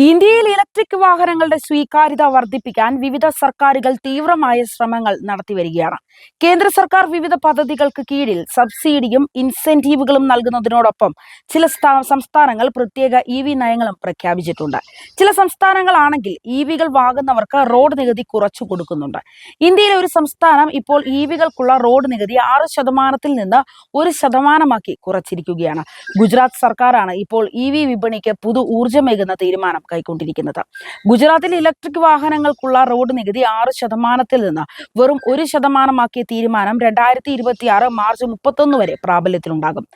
ഇന്ത്യയിൽ ഇലക്ട്രിക് വാഹനങ്ങളുടെ സ്വീകാര്യത വർദ്ധിപ്പിക്കാൻ വിവിധ സർക്കാരുകൾ തീവ്രമായ ശ്രമങ്ങൾ നടത്തിവരികയാണ് കേന്ദ്ര സർക്കാർ വിവിധ പദ്ധതികൾക്ക് കീഴിൽ സബ്സിഡിയും ഇൻസെന്റീവുകളും നൽകുന്നതിനോടൊപ്പം ചില സ്ഥാ- സംസ്ഥാനങ്ങൾ പ്രത്യേക ഇ വി നയങ്ങളും പ്രഖ്യാപിച്ചിട്ടുണ്ട്. ചില സംസ്ഥാനങ്ങളാണെങ്കിൽ ഇ വികൾ വാങ്ങുന്നവർക്ക് റോഡ് നികുതി കുറച്ചു കൊടുക്കുന്നുണ്ട്. ഇന്ത്യയിലെ ഒരു സംസ്ഥാനം ഇപ്പോൾ ഇ വികൾക്കുള്ള റോഡ് നികുതി ആറ് ശതമാനത്തിൽ നിന്ന് ഒരു ശതമാനമാക്കി കുറച്ചിരിക്കുകയാണ്. ഗുജറാത്ത് സർക്കാരാണ് ഇപ്പോൾ ഇ വി വിപണിക്ക് പുതു ഊർജമേകുന്ന തീരുമാനം കൈക്കൊണ്ടിരിക്കുന്നത്. ഗുജറാത്തിൽ ഇലക്ട്രിക് വാഹനങ്ങൾക്കുള്ള റോഡ് നികുതി ആറ് ശതമാനത്തിൽ നിന്ന് വെറും ഒരു ശതമാനമാക്കിയ തീരുമാനം രണ്ടായിരത്തി ഇരുപത്തി ആറ് മാർച്ച് മുപ്പത്തൊന്ന് വരെ പ്രാബല്യത്തിലുണ്ടാകും.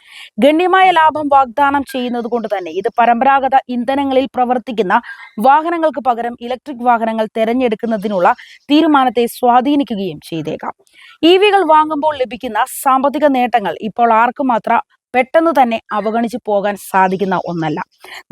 ഗണ്യമായ ലാഭം വാഗ്ദാനം ചെയ്യുന്നത് കൊണ്ട് തന്നെ ഇത് പരമ്പരാഗത ഇന്ധനങ്ങളിൽ പ്രവർത്തിക്കുന്ന വാഹനങ്ങൾക്ക് പകരം ഇലക്ട്രിക് വാഹനങ്ങൾ തെരഞ്ഞെടുക്കുന്നതിനുള്ള തീരുമാനത്തെ സ്വാധീനിക്കുകയും ചെയ്തേക്കാം. ഇ വികൾ വാങ്ങുമ്പോൾ ലഭിക്കുന്ന സാമ്പത്തിക നേട്ടങ്ങൾ ഇപ്പോൾ ആർക്കും അത്ര പെട്ടെന്ന് തന്നെ അവഗണിച്ചു പോകാൻ സാധിക്കുന്ന ഒന്നല്ല.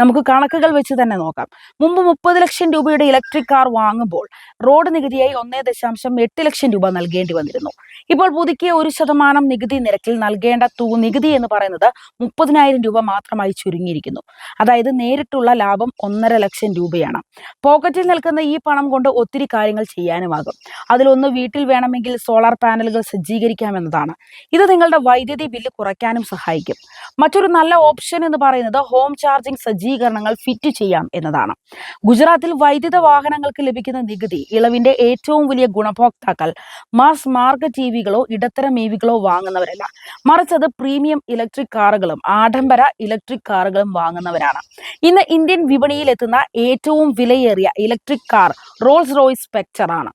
നമുക്ക് കണക്കുകൾ വെച്ച് തന്നെ നോക്കാം. മുമ്പ് മുപ്പത് ലക്ഷം രൂപയുടെ ഇലക്ട്രിക് കാർ വാങ്ങുമ്പോൾ റോഡ് നികുതിയായി ഒന്നേ ദശാംശം എട്ട് ലക്ഷം രൂപ നൽകേണ്ടി വന്നിരുന്നു. ഇപ്പോൾ പുതുക്കിയ ഒരു ശതമാനം നികുതി നിരക്കിൽ നൽകേണ്ട തു നികുതി എന്ന് പറയുന്നത് മുപ്പതിനായിരം രൂപ മാത്രമായി ചുരുങ്ങിയിരിക്കുന്നു. അതായത് നേരിട്ടുള്ള ലാഭം ഒന്നര ലക്ഷം രൂപയാണ്. പോക്കറ്റിൽ നിൽക്കുന്ന ഈ പണം കൊണ്ട് ഒത്തിരി കാര്യങ്ങൾ ചെയ്യാനുമാകും. അതിലൊന്ന് വീട്ടിൽ വേണമെങ്കിൽ സോളാർ പാനലുകൾ സജ്ജീകരിക്കാമെന്നതാണ്. ഇത് നിങ്ങളുടെ വൈദ്യുതി ബില്ല് കുറയ്ക്കാനും സഹായിക്കും. മറ്റൊരു നല്ല ഓപ്ഷൻ എന്ന് പറയുന്നത് ഹോം ചാർജിംഗ് സജ്ജീകരണങ്ങൾ ഫിറ്റ് ചെയ്യാം എന്നതാണ്. ഗുജറാത്തിൽ വൈദ്യുത വാഹനങ്ങൾക്ക് ലഭിക്കുന്ന നികുതി ഇളവിന്റെ ഏറ്റവും വലിയ ഗുണഭോക്താക്കൾ മാസ് മാർഗ ടി വികളോ ഇടത്തരം മേവികളോ വാങ്ങുന്നവരല്ല. മറിച്ച് അത് പ്രീമിയം ഇലക്ട്രിക് കാറുകളും ആഡംബര ഇലക്ട്രിക് കാറുകളും വാങ്ങുന്നവരാണ്. ഇന്ന് ഇന്ത്യൻ വിപണിയിൽ എത്തുന്ന ഏറ്റവും വിലയേറിയ electric car Rolls Royce Spectre ആണ്.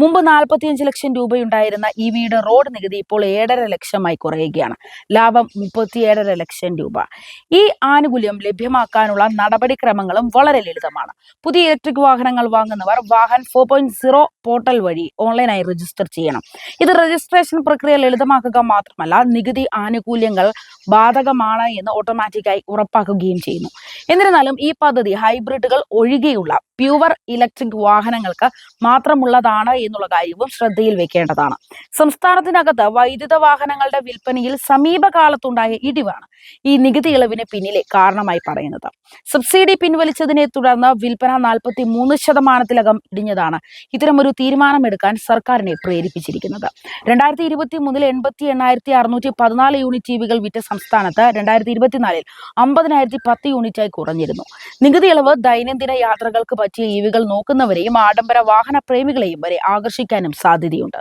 മുമ്പ് നാൽപ്പത്തിയഞ്ച് ലക്ഷം രൂപയുണ്ടായിരുന്ന ഈ വീട് റോഡ് നികുതി ഇപ്പോൾ ഏഴര ലക്ഷമായി കുറയുകയാണ്. ലാഭം മുപ്പത്തിയേഴര ലക്ഷം രൂപ. ഈ ആനുകൂല്യം ലഭ്യമാക്കാനുള്ള നടപടിക്രമങ്ങളും വളരെ ലളിതമാണ്. പുതിയ ഇലക്ട്രിക് വാഹനങ്ങൾ വാങ്ങുന്നവർ Vahan four point zero portal വഴി ഓൺലൈനായി രജിസ്റ്റർ ചെയ്യണം. ഇത് രജിസ്ട്രേഷൻ പ്രക്രിയ ലളിതമാക്കുക മാത്രമല്ല നികുതി ആനുകൂല്യങ്ങൾ ബാധകമാണ് എന്ന് ഓട്ടോമാറ്റിക്കായി ഉറപ്പാക്കുകയും ചെയ്യുന്നു. എന്നിരുന്നാലും ഈ പദ്ധതി ഹൈബ്രിഡുകൾ ഒഴികെയുള്ള പ്യുവർ ഇലക്ട്രിക് വാഹനങ്ങൾക്ക് മാത്രമുള്ളതാണ് എന്നുള്ള കാര്യവും ശ്രദ്ധയിൽ വെക്കേണ്ടതാണ്. സംസ്ഥാനത്തിനകത്ത് വൈദ്യുത വാഹനങ്ങളുടെ വിൽപ്പനയിൽ സമീപകാലത്തുണ്ടായ ഇടിവാണ് ഈ നികുതി ഇളവിന് പിന്നിലെ കാരണമായി പറയുന്നത്. സബ്സിഡി പിൻവലിച്ചതിനെ തുടർന്ന് വിൽപ്പന നാൽപ്പത്തി മൂന്ന് ശതമാനത്തിലകം ഇടിഞ്ഞതാണ്. ഇത്തരമൊരു തീരുമാനമെടുക്കാൻ സർക്കാരിനെ പ്രേരിപ്പിച്ചിരിക്കുന്നത്. രണ്ടായിരത്തി ഇരുപത്തി മൂന്നിൽ എൺപത്തി എണ്ണായിരത്തി അറുന്നൂറ്റി പതിനാല് യൂണിറ്റ് ടി വികൾ വിറ്റ സംസ്ഥാനത്ത് രണ്ടായിരത്തി ഇരുപത്തിനാലിൽ അമ്പതിനായിരത്തി പത്ത് യൂണിറ്റായി കുറഞ്ഞിരുന്നു. നികുതി ഇളവ് ദൈനംദിന യാത്രകൾക്ക് പറ്റിയ ഇവികൾ നോക്കുന്നവരെയും ആഡംബര വാഹന പ്രേമികളെയും വരെ ആകർഷിക്കാനും സാധ്യതയുണ്ട്.